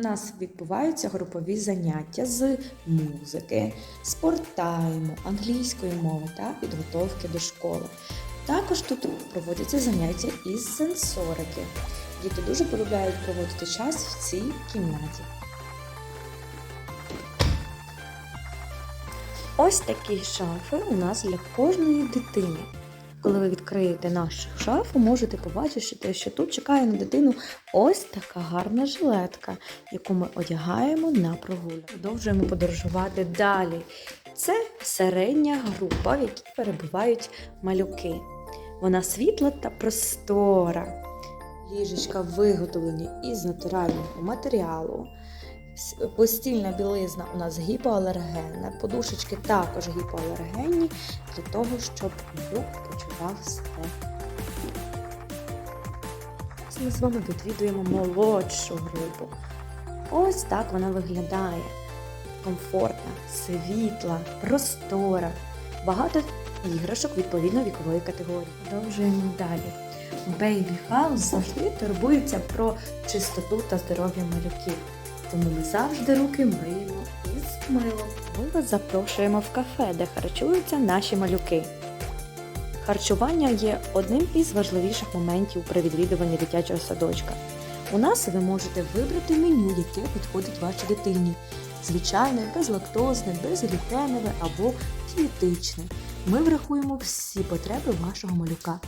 у нас відбуваються групові заняття з музики, спорттайму, англійської мови та підготовки до школи. Також тут проводяться заняття із сенсорики. Діти дуже полюбляють проводити час в цій кімнаті. Ось такі шафи у нас для кожної дитини. Коли ви відкриєте нашу шафу, можете побачити, що тут чекає на дитину ось така гарна жилетка, яку ми одягаємо на прогулянку. Продовжуємо подорожувати далі. Це середня група, в якій перебувають малюки. Вона світла та простора. Ліжечка виготовлені із натурального матеріалу. Постільна білизна у нас гіпоалергенна, подушечки також гіпоалергенні для того, щоб малюк почував себе. Ми з вами відвідуємо молодшу групу. Ось так вона виглядає. Комфортна, світла, простора, багато іграшок відповідно вікової категорії. Продовжуємо далі. Baby House завжди турбується про чистоту та здоров'я малюків. Тому ми завжди руки миємо із милом. Ми вас запрошуємо в кафе, де харчуються наші малюки. Харчування є одним із важливіших моментів при відвідуванні дитячого садочка. У нас ви можете вибрати меню, яке підходить вашій дитині. Звичайне, безлактозне, безглютенове або дієтичне. Ми врахуємо всі потреби вашого малюка.